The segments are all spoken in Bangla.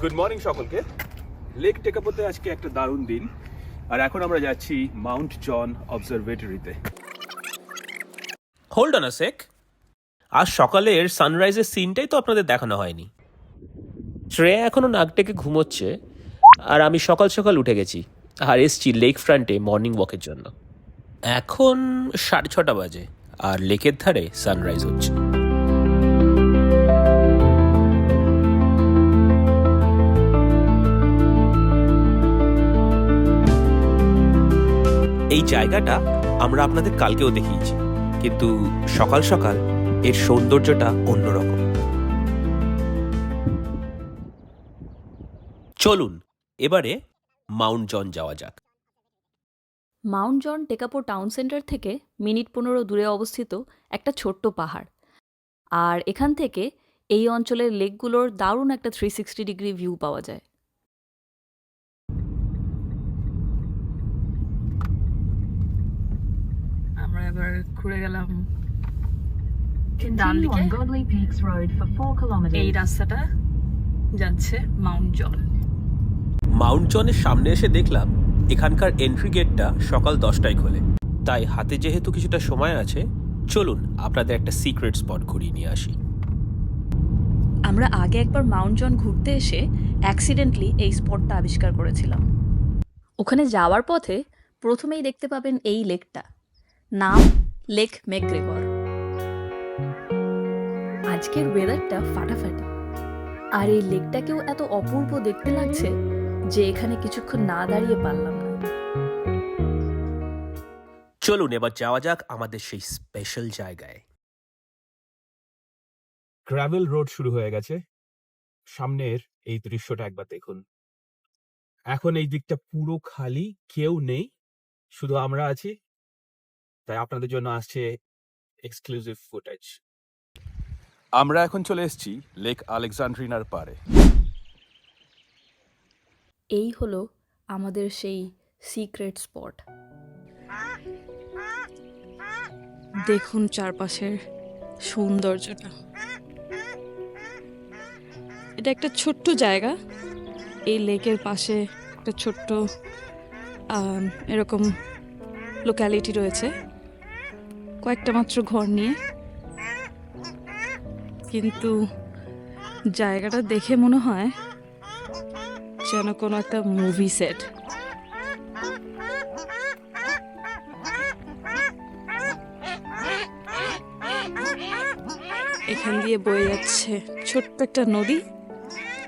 মর্নিং সকলকে। লেক টেকাপোতে আজকে একটা দারুণ দিন। আর এখন আমরা যাচ্ছি মাউন্ট জন অবজারভেটরিতে হোল্ড অন আ সেক আজ সকালের সানরাইজের সিনটাই তো আপনাদের দেখানো হয়নি। শ্রেয়া এখনও নাক ডেকে ঘুমোচ্ছে, আর আমি সকাল সকাল উঠে গেছি, আর এসছি লেক ফ্রন্টে মর্নিং ওয়াকের জন্য। এখন সাড়ে ছটা বাজে, আর লেকের ধারে সানরাইজ হচ্ছে। এই জায়গাটা আমরা আপনাদের কালকেও দেখিয়েছি। কিন্তু সকাল সকাল এর সৌন্দর্যটা অন্যরকম। চলুন, এবারে মাউন্ট জন যাওয়া যাক। Mount John Tekapo town centre থেকে মিনিট পনেরো দূরে অবস্থিত একটা ছোট্ট পাহাড়। আর এখান থেকে এই অঞ্চলের লেকগুলোর দারুণ একটা থ্রি সিক্সটি ডিগ্রি ভিউ পাওয়া যায়। আমরা এবার ঘুরে গেলাম ডান Continue দিকে। on Godley Peaks Road for 4 kilometres. এই রাস্তাটা যাচ্ছে মাউন্ট জন মাউন্ট জনের সামনে এসে দেখলাম এখানকার এন্ট্রি গেটটা সকাল দশটায় খোলে। তাই হাতে যেহেতু কিছুটা সময় আছে চলুন আপনাদের একটা সিক্রেট স্পট ঘুরিয়ে নিয়ে আসি। আমরা আগে একবার মাউন্ট জন ঘুরতে এসে অ্যাক্সিডেন্টলি এই স্পটটা আবিষ্কার করেছিলাম। ওখানে যাওয়ার পথে প্রথমেই দেখতে পাবেন এই লেকটা নাম লেক মেকগ্রেগর আজকের ওয়েদারটা ফাটাফাটি। আর এই লেকটাকেও এত অপূর্ব দেখতে লাগছে যে এখানে কিছুক্ষণ না দাঁড়িয়ে পারলাম না। চলুন এবার যাওয়া যাক আমাদের সেই স্পেশাল জায়গায়। গ্রাভেল রোড শুরু হয়ে গেছে। সামনের এই দৃশ্যটা একবার দেখুন। এখন এই দিকটা পুরো খালি কেউ নেই। শুধু আমরা আছি। তাই আপনাদের জন্য আসছে এক্সক্লুসিভ ফুটেজ আমরা এখন চলে এসেছি লেক আলেকজান্ড্রিনার পারে এই হলো আমাদের সেই সিক্রেট স্পট দেখুন চারপাশের সৌন্দর্যটা। এটা একটা ছোট্ট জায়গা। এই লেকের পাশে একটা ছোট্ট এরকম লোক্যালিটি রয়েছে। কয়েকটা মাত্র ঘর নিয়ে। কিন্তু জায়গাটা দেখে মনে হয় যেন কোনো একটা মুভি সেট এখান দিয়ে বয়ে যাচ্ছে ছোট্ট একটা নদী।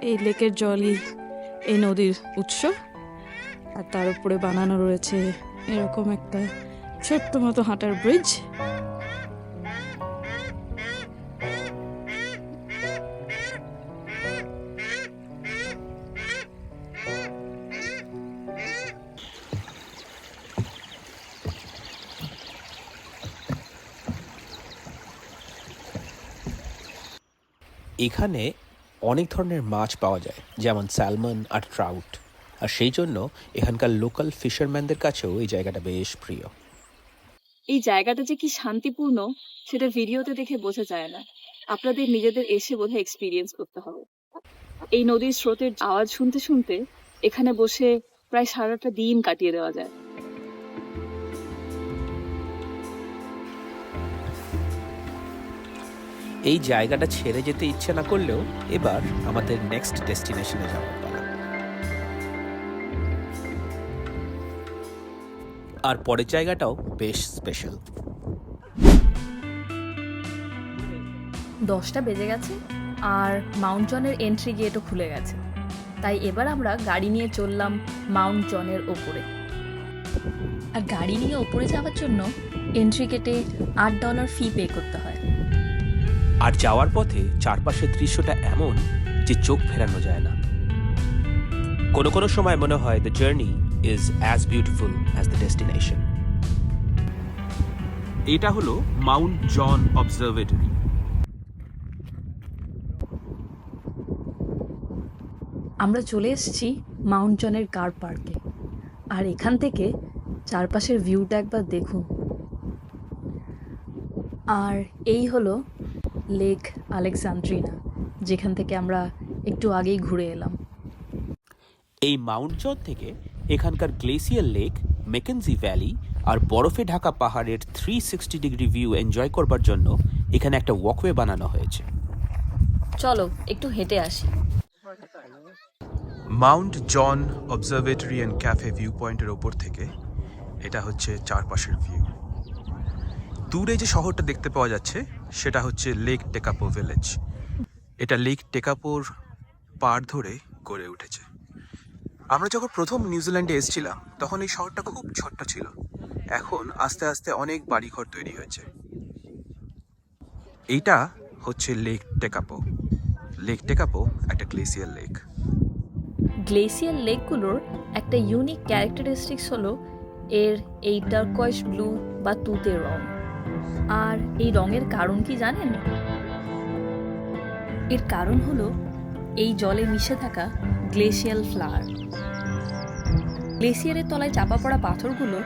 এই লেকের জলই এই নদীর উৎস। আর তার উপরে বানানো রয়েছে এরকম একটা ছোট্ট মতো হাঁটার ব্রিজ এখানে অনেক ধরনের মাছ পাওয়া যায়, যেমন স্যালমন আর ট্রাউট। আর সেই জন্য এখানকার লোকাল ফিশারম্যানদের কাছেও এই জায়গাটা বেশ প্রিয়। এই জায়গাটা যে কি শান্তিপূর্ণ, সেটা ভিডিওতে দেখে বোঝা যায় না। আপনাদের নিজেদের এসে বোধহয় এক্সপিরিয়েন্স করতে হবে। এই নদীর স্রোতের আওয়াজ শুনতে শুনতে এখানে বসে প্রায় সারাটা দিন কাটিয়ে দেওয়া যায়। এই জায়গাটা ছেড়ে যেতে ইচ্ছে না করলেও এবার আমাদের নেক্সট ডেস্টিনেশনে যাওয়ার আর পরের জায়গাটাও বেশ স্পেশাল দশটা বেজে গেছে আর মাউন্ট জনের এন্ট্রি গেটও খুলে গেছে। তাই এবার আমরা গাড়ি নিয়ে চললাম মাউন্ট জনের ওপরে। আর গাড়ি নিয়ে ওপরে যাওয়ার জন্য এন্ট্রি গেটে আট ডলার ফি পে করতে হয়। আর যাওয়ার পথে চারপাশের দৃশ্যটা এমন যে চোখ ফেরানো যায় না। কোনো কোনো সময় মনে হয় the journey is as beautiful as the destination এটা হলো মাউন্ট জন অবজারভেটরি। আমরা চলে এসেছি মাউন্ট জনের কার পার্কে। আর এখান থেকে চারপাশের ভিউটা একবার দেখুন। আর এই হলো লেক আলেকজান্দ্রিনা যেখান থেকে আমরা একটু আগেই ঘুরে এলাম। এই মাউন্ট জন থেকে এখানকার গ্লেসিয়ার লেক মেকেনজি ভ্যালি আর বরফে ঢাকা পাহাড়ের three sixty degree view enjoy করবার জন্য এখানে একটা ওয়াকওয়ে বানানো হয়েছে। চলো একটু হেঁটে আসি। Mount John observatory and cafe view পয়েন্টের ওপর থেকে এটা হচ্ছে চারপাশের ভিউ। দূরে যে শহরটা দেখতে পাওয়া যাচ্ছে সেটা হচ্ছে লেক টেকাপো ভিলেজ। এটা লেক টেকাপোর পার ধরে গড়ে উঠেছে। আমরা যখন প্রথম নিউজিল্যান্ডে এসেছিলাম, তখন এই শহরটা খুব ছোট্ট ছিল। এখন আস্তে আস্তে অনেক বাড়িঘর তৈরি হয়েছে। এইটা হচ্ছে লেক টেকাপো লেক টেকাপো একটা গ্লেসিয়ার লেক গ্লেসিয়ার লেকগুলোর একটা ইউনিক ক্যারেক্টারিস্টিক্স হলো এর এই টার্কয়েস ব্লু বা তুতে রং। আর এই রঙের কারণ কি জানেন? এর কারণ হলো এই জলে মিশে থাকা গ্লেসিয়াল ফ্লাওয়ার গ্লেসিয়ারের তলায় চাপা পড়া পাথরগুলো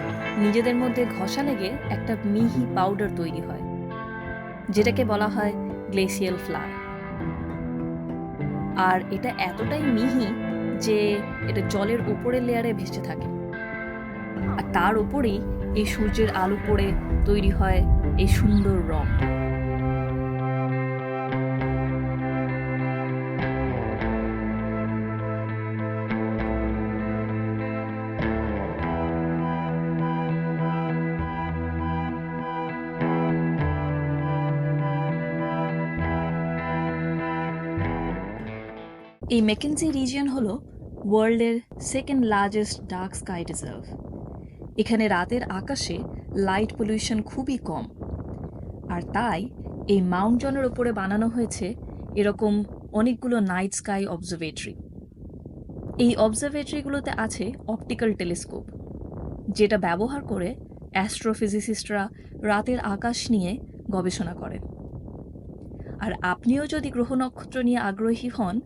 নিজেদের মধ্যে ঘষা লেগে একটা মিহি পাউডার তৈরি হয়, যেটাকে বলা হয় গ্লেসিয়াল ফ্লাওয়ার আর এটা এতটাই মিহি যে এটা জলের উপরের লেয়ারে ভেসে থাকে। আর তার উপরেই এই সূর্যের আলো পড়ে, তৈরি হয় এই সুন্দর রং। এই মেকেন্সি রিজিয়ন হলো ওয়ার্ল্ডের second largest dark sky reserve. এখানে রাতের আকাশে লাইট পলিউশন খুবই কম। আর তাই এই মাউন্ট জনের ওপরে বানানো হয়েছে এরকম অনেকগুলো নাইট স্কাই অবজারভেটরি। এই অবজারভেটরিগুলোতে আছে অপটিক্যাল টেলিস্কোপ, যেটা ব্যবহার করে অ্যাস্ট্রোফিজিসিস্টরা রাতের আকাশ নিয়ে গবেষণা করেন আর আপনিও যদি গ্রহ নক্ষত্র নিয়ে আগ্রহী হন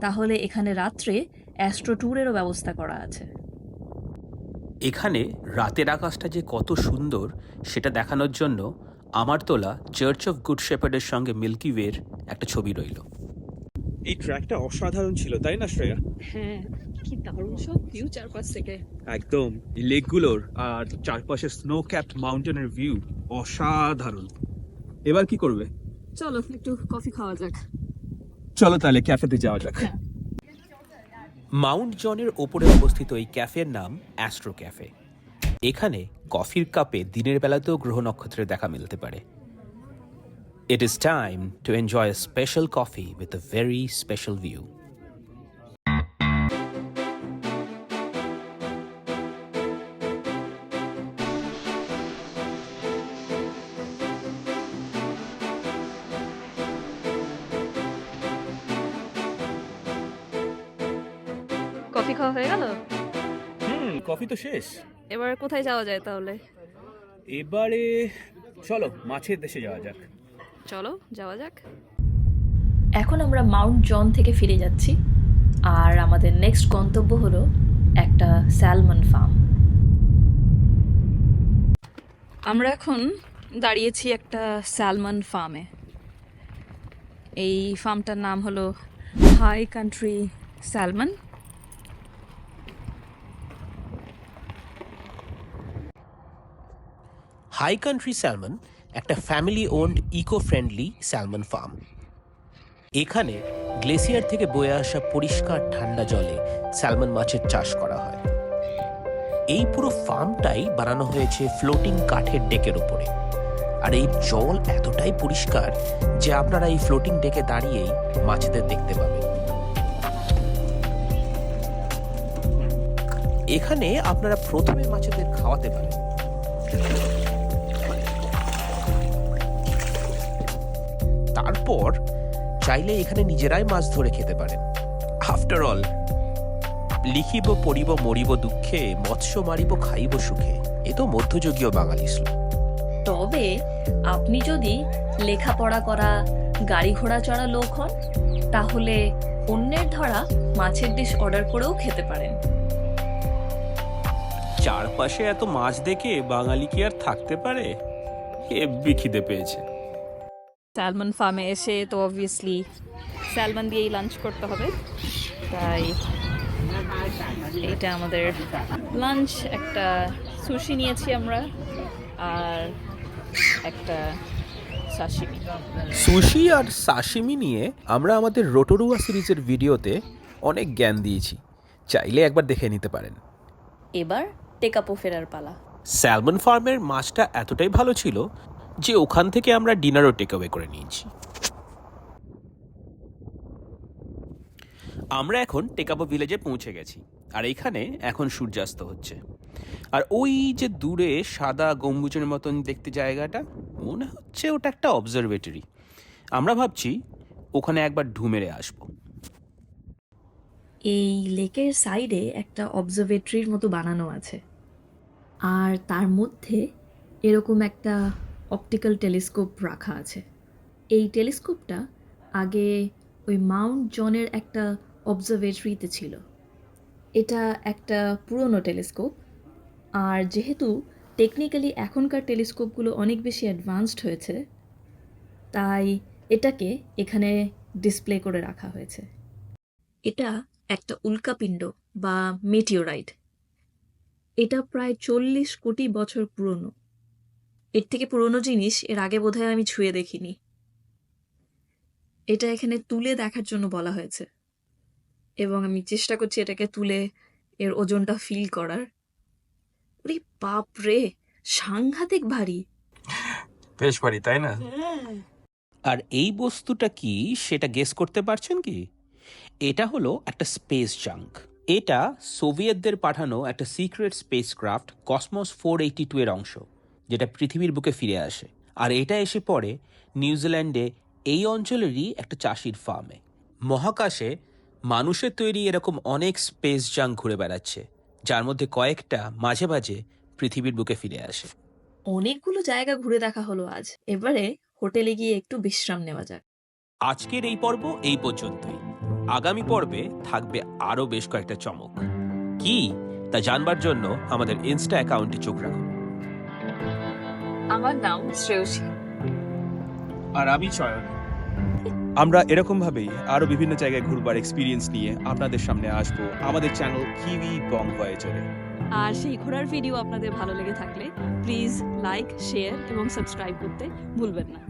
তাহলে এখানে রাত্রে অ্যাস্ট্রো ট্যুরেরও ব্যবস্থা করা আছে। এখানে রাতের আকাশটা যে কত সুন্দর সেটা দেখানোর জন্য আমার তোলা চার্চ অফ গুড শেপার্ডের সঙ্গে মিল্কি ওয়ের একটা ছবি রইল। এই ট্র্যাকটা অসাধারণ ছিল তাই না শ্রেয়া? হ্যাঁ কি দারুণ সব ভিউ চারপাশ থেকে। একদম। এই লেকগুলোর আর চারপাশে স্নো ক্যাপড মাউন্টেনের ভিউ অসাধারণ। এবার কি করবে? চলো একটু কফি খাওয়া যাক। চলো তাহলে ক্যাফেতে যাওয়া যাক। মাউন্ট জনের ওপরে অবস্থিত এই ক্যাফের নাম অ্যাস্ট্রো ক্যাফে। এখানে কফির কাপে দিনের বেলাতেও গ্রহ নক্ষত্রের দেখা মিলতে পারে। It is time to enjoy a special coffee with a very special view coffee খাওয়া হয়ে গেল? হুম কফি তো শেষ। এবার কোথায় যাওয়া যায় তাহলে? এবারে চলো মাছের দেশে যাওয়া যাক। চলো যাওয়া যাক। এখন আমরা মাউন্ট জন থেকে ফিরে যাচ্ছি আর আমাদের নেক্সট গন্তব্য হলো একটা স্যালমন ফার্ম। আমরা এখন দাঁড়িয়েছি একটা স্যালমন ফার্মে। এই ফার্মটার নাম হলো High Country Salmon. High Country Salmon একটা family owned eco friendly salmon farm এখানে গ্লেসিয়ার থেকে বয়ে আসা পরিষ্কার ঠান্ডা জলে স্যালমন মাছের চাষ করা হয়। এই পুরো ফার্মটাই বানানো হয়েছে ফ্লোটিং কাঠের ডেকের উপরে। আর এই জল এতটাই পরিষ্কার যে আপনারা এই ফ্লোটিং ডেকে দাঁড়িয়েই মাছেদের দেখতে পাবেন। এখানে আপনারা প্রথমে মাছেদের খাওয়াতে পারেন। তারপর চাইলে এখানে নিজেরাই মাছ ধরে খেতে পারেন। আফটার অল লিখিব পড়িব মরিব দুঃখে মৎস্য মারিব খাইব সুখে এ তো মধ্যযুগীয় বাঙালি শ্লোক। তবে আপনি যদি লেখাপড়া করা গাড়ি ঘোড়া চড়া লোক হন তাহলে অন্যের ধরা মাছের ডিশ অর্ডার করেও খেতে পারেন। চারপাশে এত মাছ দেখে বাঙালি কি আর থাকতে পারে? হেব্বি খিদে পেয়েছে। স্যালমন ফার্মে এসে তো অবভিয়াসলি স্যালমন দিয়েই লাঞ্চ করতে হবে। তাই এটা আমাদের লাঞ্চ একটা সুশি নিয়েছি আমরা আর একটা সাশিমি সুশি আর সাশিমি নিয়ে আমরা আমাদের রোটোরুয়া সিরিজের ভিডিওতে অনেক জ্ঞান দিয়েছি। চাইলে একবার দেখে নিতে পারেন। এবার টেকাপো ফেরার পালা। স্যালমন ফার্মের মাছটা এতটাই ভালো ছিল যে ওখান থেকে আমরা ডিনারও টেকঅ্যাওয়ে করে নিয়েছি। আমরা এখন টেকাবো ভিলেজে পৌঁছে গেছি, আর এইখানে এখন সূর্যাস্ত হচ্ছে। আর ওই যে দূরে সাদা গম্বুজের মতন দেখতে জায়গাটা, মনে হচ্ছে ওটা একটা অবজারভেটরি আমরা ভাবছি ওখানে একবার ঢু মেরে আসব। এই লেকের সাইডে একটা অবজারভেটরির মতো বানানো আছে। আর তার মধ্যে এরকম একটা অপটিক্যাল টেলিস্কোপ রাখা আছে। এই টেলিস্কোপটা আগে ওই মাউন্ট জনের একটা অবজারভেটরিতে ছিল। এটা একটা পুরনো টেলিস্কোপ। আর যেহেতু টেকনিক্যালি এখনকার টেলিস্কোপগুলো অনেক বেশি অ্যাডভান্সড হয়েছে, তাই এটাকে এখানে ডিসপ্লে করে রাখা হয়েছে। এটা একটা উল্কাপিণ্ড বা মেটিওরাইট। এটা প্রায় চল্লিশ কোটি বছর পুরনো। এর থেকে পুরনো জিনিস এর আগে বোধহয় আমি ছুঁয়ে দেখিনি। এটা এখানে তুলে দেখার জন্য বলা হয়েছে। এবং আমি চেষ্টা করছি এটাকে তুলে এর ওজনটা ফিল করার। ওরে বাপ রে সাংঘাতিক ভারী। বেশ ভারী তাই না? আর এই বস্তুটা কি সেটা গেস করতে পারছেন কি? এটা হলো একটা স্পেস জাঙ্ক এটা সোভিয়েতদের পাঠানো একটা secret spacecraft Cosmos four eighty two এর অংশ। যেটা পৃথিবীর বুকে ফিরে আসে। আর এটা এসে পড়ে নিউজিল্যান্ডে এই অঞ্চলেরই একটা চাষির ফার্মে। মহাকাশে মানুষের তৈরি এরকম অনেক স্পেস জাঙ্ক ঘুরে বেড়াচ্ছে যার মধ্যে কয়েকটা মাঝে মাঝে পৃথিবীর বুকে ফিরে আসে। অনেকগুলো জায়গা ঘুরে দেখা হলো আজ। এবারে হোটেলে গিয়ে একটু বিশ্রাম নেওয়া যাক। আজকের এই পর্ব এই পর্যন্তই। আগামী পর্বে থাকবে আরও বেশ কয়েকটা চমক। কি? তা জানবার জন্য আমাদের ইনস্টা অ্যাকাউন্টে চোখ রাখুন। আমার নাম শ্রেয়সী। আর আমি চয়ন। আমরা এরকম ভাবেই আরও বিভিন্ন জায়গায় ঘুরবার এক্সপিরিয়েন্স নিয়ে আপনাদের সামনে আসব আমাদের চ্যানেল কিউই বং চলে আর সেই ঘোরার ভিডিও আপনাদের ভালো লেগে থাকলে প্লিজ লাইক শেয়ার এবং সাবস্ক্রাইব করতে ভুলবেন না।